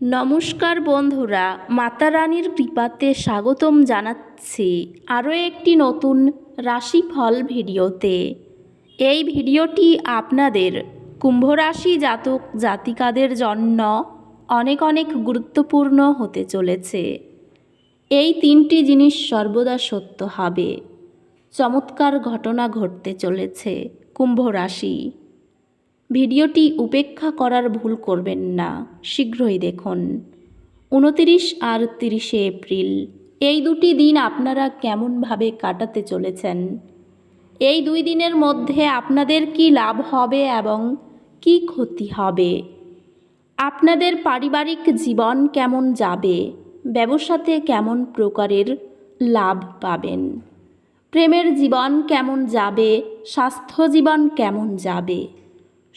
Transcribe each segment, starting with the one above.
নমস্কার বন্ধুরা মাতা রানীর কৃপাতে স্বাগতম জানাচ্ছি আরও একটি নতুন রাশিফল ভিডিওতে। এই ভিডিওটি আপনাদের কুম্ভরাশি জাতক জাতিকাদের জন্য অনেক অনেক গুরুত্বপূর্ণ হতে চলেছে। এই তিনটি জিনিস সর্বদা সত্য হবে। চমৎকার ঘটনা ঘটতে চলেছে কুম্ভ রাশি ভিডিওটি উপেক্ষা করার ভুল করবেন না। শীঘ্রই দেখুন। উনতিরিশ আর তিরিশে এপ্রিল। এই দুটি দিন আপনারা কেমনভাবে কাটাতে চলেছেন? এই দুই দিনের মধ্যে আপনাদের কি লাভ হবে এবং কি ক্ষতি হবে? আপনাদের পারিবারিক জীবন কেমন যাবে? ব্যবসাতে কেমন প্রকারের লাভ পাবেন? প্রেমের জীবন কেমন যাবে? স্বাস্থ্য জীবন কেমন যাবে?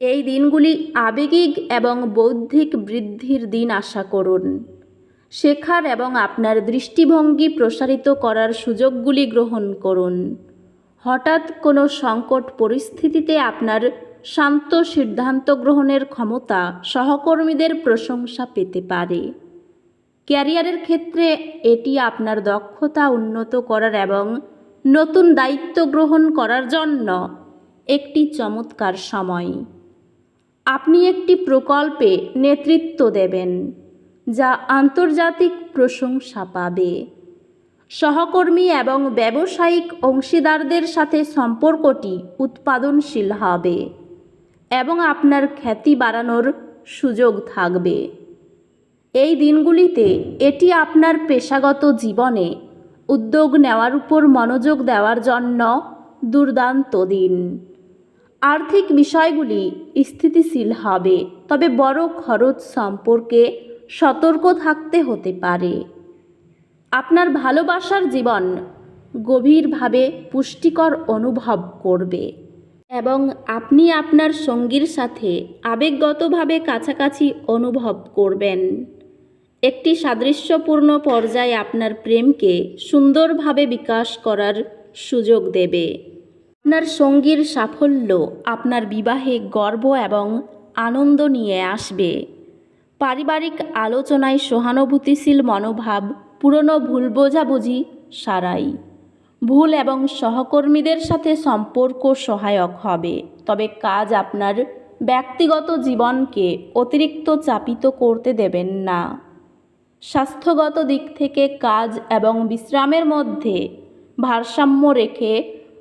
এই দিনগুলি আবেগিক এবং বৌদ্ধিক বৃদ্ধির দিন আশা করুন। শেখার এবং আপনার দৃষ্টিভঙ্গি প্রসারিত করার সুযোগগুলি গ্রহণ করুন। হঠাৎ কোনো সংকট পরিস্থিতিতে আপনার শান্ত সিদ্ধান্ত গ্রহণের ক্ষমতা সহকর্মীদের প্রশংসা পেতে পারে। ক্যারিয়ারের ক্ষেত্রে এটি আপনার দক্ষতা উন্নত করার এবং নতুন দায়িত্ব গ্রহণ করার জন্য একটি চমৎকার সময়। আপনি একটি প্রকল্পে নেতৃত্ব দেবেন, যা আন্তর্জাতিক প্রশংসা পাবে। সহকর্মী এবং ব্যবসায়িক অংশীদারদের সাথে সম্পর্কটি উৎপাদনশীল হবে এবং আপনার খ্যাতি বাড়ানোর সুযোগ থাকবে। এই দিনগুলিতে এটি আপনার পেশাগত জীবনে উদ্যোগ নেওয়ার উপর মনোযোগ দেওয়ার জন্য দুর্দান্ত দিন। আর্থিক বিষয়গুলি স্থিতিশীল হবে, তবে বড় খরচ সম্পর্কে সতর্ক থাকতে হতে পারে। আপনার ভালোবাসার জীবন গভীরভাবে পুষ্টিকর অনুভব করবে এবং আপনি আপনার সঙ্গীর সাথে আবেগগতভাবে কাছাকাছি অনুভব করবেন। একটি সাদৃশ্যপূর্ণ পর্যায়ে আপনার প্রেমকে সুন্দরভাবে বিকাশ করার সুযোগ দেবে। আপনার সঙ্গীর সাফল্য আপনার বিবাহে গর্ব এবং আনন্দ নিয়ে আসবে। পারিবারিক আলোচনায় সহানুভূতিশীল মনোভাব, পুরনো ভুল বোঝাবুঝি, সারাই। ভুল এবং সহকর্মীদের সাথে সম্পর্ক সহায়ক হবে, তবে কাজ আপনার ব্যক্তিগত জীবনকে অতিরিক্ত চাপিত করতে দেবেন না। স্বাস্থ্যগত দিক থেকে কাজ এবং বিশ্রামের মধ্যে ভারসাম্য রেখে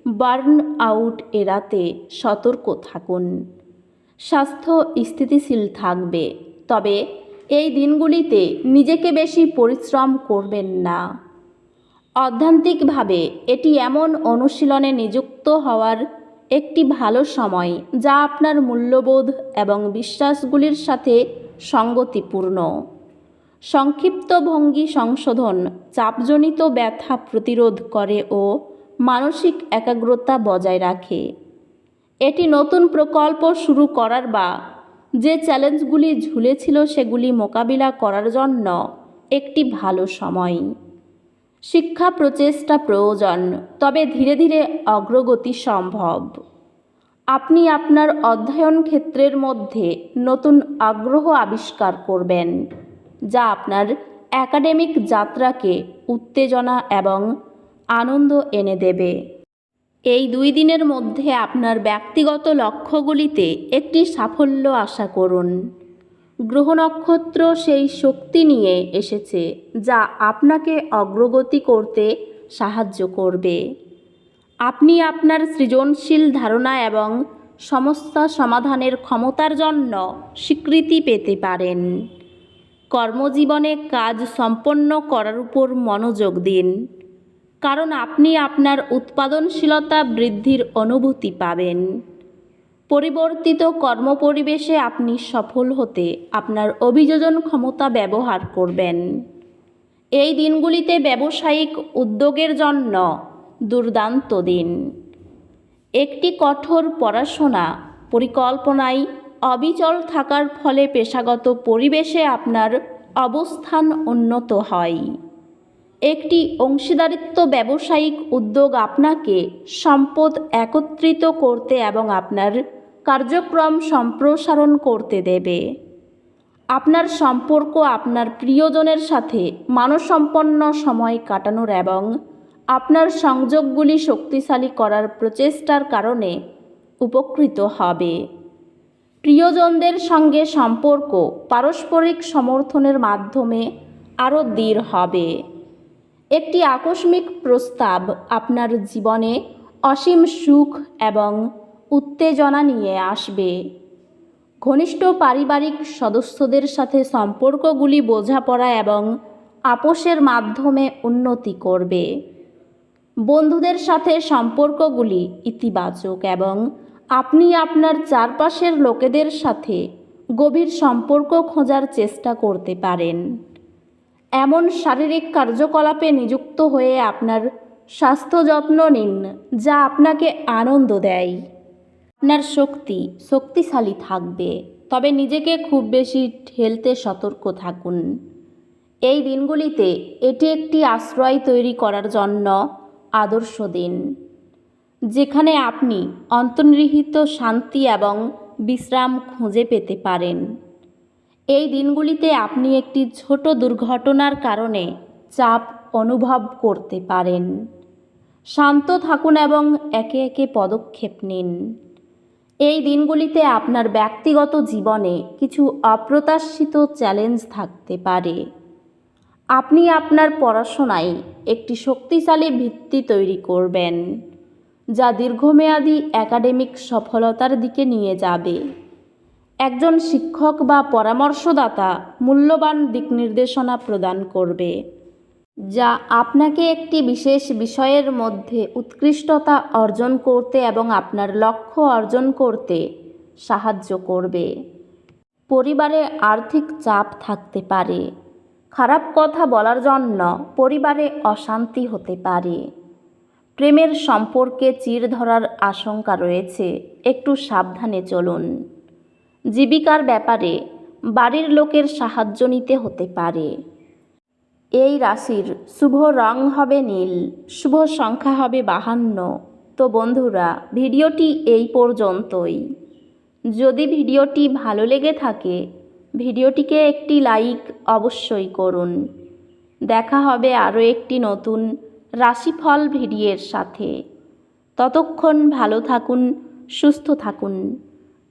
বার্ন আউট এড়াতে সতর্ক থাকুন। স্বাস্থ্য স্থিতিশীল থাকবে, তবে এই দিনগুলিতে নিজেকে বেশি পরিশ্রম করবেন না। অধ্যান্তিকভাবে, এটি এমন অনুশীলনে নিযুক্ত হওয়ার একটি ভালো সময় যা আপনার মূল্যবোধ এবং বিশ্বাসগুলির সাথে সঙ্গতিপূর্ণ। সংক্ষিপ্ত ভঙ্গি সংশোধন চাপজনিত ব্যথা প্রতিরোধ করে ও মানসিক একাগ্রতা বজায় রাখে। এটি নতুন প্রকল্প শুরু করার বা যে চ্যালেঞ্জগুলি ঝুলেছিল সেগুলি মোকাবিলা করার জন্য একটি ভালো সময়। শিক্ষা প্রচেষ্টা প্রয়োজন, তবে ধীরে ধীরে অগ্রগতি সম্ভব। আপনি আপনার অধ্যয়ন ক্ষেত্রের মধ্যে নতুন আগ্রহ আবিষ্কার করবেন, যা আপনার একাডেমিক যাত্রাকে উত্তেজনা এবং আনন্দ এনে দেবে। এই দুই দিনের মধ্যে আপনার ব্যক্তিগত লক্ষ্যগুলিতে একটি সাফল্য আশা করুন। গ্রহ নক্ষত্র সেই শক্তি নিয়ে এসেছে যা আপনাকে অগ্রগতি করতে সাহায্য করবে। আপনি আপনার সৃজনশীল ধারণা এবং সমস্যা সমাধানের ক্ষমতার জন্য স্বীকৃতি পেতে পারেন। কর্মজীবনে কাজ সম্পন্ন করার উপর মনোযোগ দিন। কারণ আপনি আপনার উৎপাদনশীলতা বৃদ্ধির অনুভূতি পাবেন। পরিবর্তিত কর্মপরিবেশে আপনি সফল হতে আপনার অভিযোজন ক্ষমতা ব্যবহার করবেন। এই দিনগুলিতে ব্যবসায়িক উদ্যোগের জন্য দুর্দান্ত দিন। একটি কঠোর পড়াশোনা, পরিকল্পনায় অবিচল থাকার ফলে পেশাগত পরিবেশে আপনার অবস্থান উন্নত হয়। একটি অংশীদারিত্ব ব্যবসায়িক উদ্যোগ আপনাকে সম্পদ একত্রিত করতে এবং আপনার কার্যক্রম সম্প্রসারণ করতে দেবে। আপনার সম্পর্ক আপনার প্রিয়জনের সাথে মানসম্পন্ন সময় কাটানোর এবং আপনার সংযোগগুলি শক্তিশালী করার প্রচেষ্টার কারণে উপকৃত হবে। প্রিয়জনদের সঙ্গে সম্পর্ক পারস্পরিক সমর্থনের মাধ্যমে আরও দৃঢ় হবে। একটি আকস্মিক প্রস্তাব আপনার জীবনে অসীম সুখ এবং উত্তেজনা নিয়ে আসবে। ঘনিষ্ঠ পারিবারিক সদস্যদের সাথে সম্পর্কগুলি বোঝাপড়া এবং আপোষের মাধ্যমে উন্নতি করবে। বন্ধুদের সাথে সম্পর্কগুলি ইতিবাচক এবং আপনি আপনার চারপাশের লোকেদের সাথে গভীর সম্পর্ক খোঁজার চেষ্টা করতে পারেন। এমন শারীরিক কার্যকলাপে নিযুক্ত হয়ে আপনার স্বাস্থ্য যত্ন নিন, যা আপনাকে আনন্দ দেয়। আপনার শক্তি শক্তিশালী থাকবে, তবে নিজেকে খুব বেশি ঠেলতে সতর্ক থাকুন। এই দিনগুলিতে এটি একটি আশ্রয় তৈরি করার জন্য আদর্শ দিন। যেখানে আপনি অন্তর্নিহিত শান্তি এবং বিশ্রাম খুঁজে পেতে পারেন। এই দিনগুলিতে আপনি একটি ছোট দুর্ঘটনার কারণে চাপ অনুভব করতে পারেন। শান্ত থাকুন এবং একে একে পদক্ষেপ নিন। এই দিনগুলিতে আপনার ব্যক্তিগত জীবনে কিছু অপ্রত্যাশিত চ্যালেঞ্জ থাকতে পারে। আপনি আপনার পড়াশোনায় একটি শক্তিশালী ভিত্তি তৈরি করবেন, যা দীর্ঘমেয়াদী একাডেমিক সফলতার দিকে নিয়ে যাবে। একজন শিক্ষক বা পরামর্শদাতা মূল্যবান দিক নির্দেশনা প্রদান করবে, যা আপনাকে একটি বিশেষ বিষয়ের মধ্যে উৎকৃষ্টতা অর্জন করতে এবং আপনার লক্ষ্য অর্জন করতে সাহায্য করবে। পরিবারে আর্থিক চাপ থাকতে পারে। খারাপ কথা বলার জন্য পরিবারে অশান্তি হতে পারে। প্রেমের সম্পর্কে চির ধরার আশঙ্কা রয়েছে। একটু সাবধানে চলুন। জীবিকার ব্যাপারে বাড়ির লোকের সাহায্য নিতে হতে পারে। এই রাশির শুভ রং হবে নীল, শুভ সংখ্যা হবে বাহান্ন। তো বন্ধুরা, ভিডিওটি এই পর্যন্তই। যদি ভিডিওটি ভালো লেগে থাকে, ভিডিওটিকে একটি লাইক অবশ্যই করুন। দেখা হবে আরও একটি নতুন রাশিফল ভিডিওর সাথে। ততক্ষণ ভালো থাকুন, সুস্থ থাকুন।